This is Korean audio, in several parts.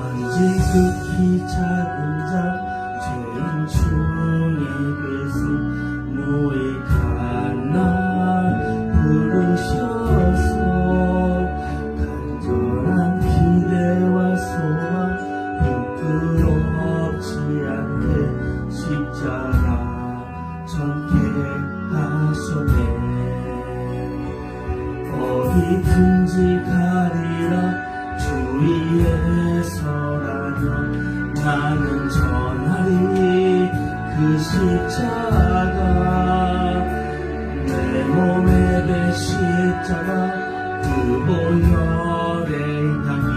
난 지극히 작은 하셨네. 어디든지 가리라. 주위에 서라면 나는 전하리. 그 십자가 내 몸에 대 십자가 그 보혈의 향이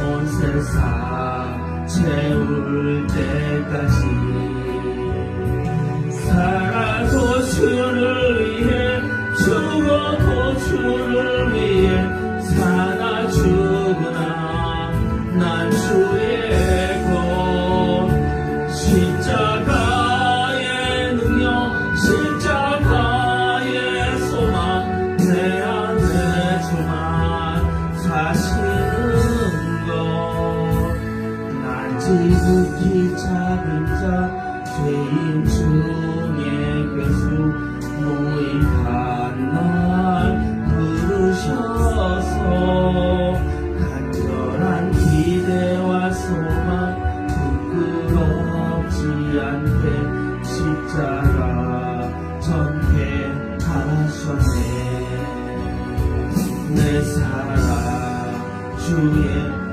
온 세상 채울 때까지 난 주의 것 십자가의 능력 십자가의 소망 내 안에 주만 사시는 것난 지극히 작은 자 죄인 중에 괴수 무익한 날 부르셔서 소망 부끄럽지 않게 십자가 전해 가셨네. 내 사랑 주의